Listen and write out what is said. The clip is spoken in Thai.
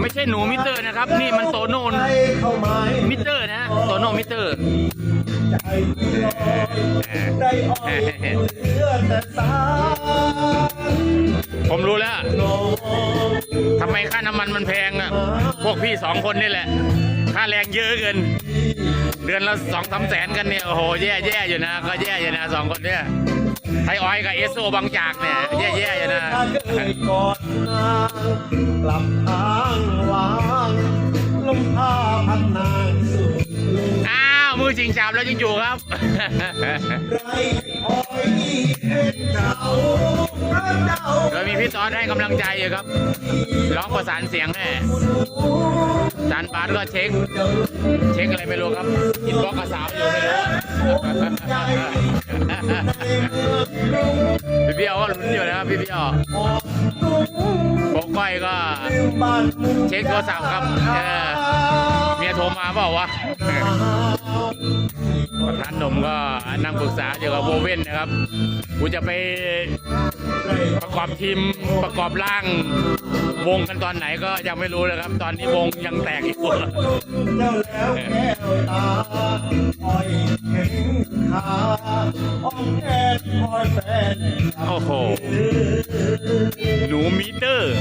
ไม่ใช่หนูมิเตอร์นะครับ นี่มันโตโน่มิเตอร์นะโตโน่มิเตอร์ผมรู้แล้วทำไมค่าน้ำมันมันแพงอะ พวกพี่สองคนนี่แหละ ค่าแรงเยอะเกิน เดือนละสองสามแสนกันเนี่ย โอ้โห แย่แย่อยู่นะ ก็แย่อยู่นะสองคนเนี่ย ไทยออยกับเอสโซบางจากเนี่ย แย่แย่อยู่นะถ้าเคยกอดนางกลับทางวางลมพาพัดนางสู่อ้าว มือจริงฉาบแล้วยังอยู่ครับไรอ้อยเป็นเจ้าพระเจ้าโดยมีพี่ตอนให้กำลังใจอยู่ครับ ร้องประสานเสียงแน่จานบาสก็เช็ค เช็คอะไรไม่รู้ครับอินบ็อกซ์กับสาวอยู่ไม่รู้ พี่เบี้ยวก็ลุ้นอยู่นะครับพี่เบี้ยวโปกก้อยก็เช็คโทรศัพท์ครับเออเมียโทรมาเปล่าวะประธานหนุ่มก็นั่งปรึกษาเกี่ยวกับโบเว่นนะครับ กูจะไปประกอบทีมประกอบร่างวงกันตอนไหนก็ยังไม่รู้เลยครับ ตอนนี้วงยังแตกอยู่ โอ้โห หนูมิเตอร์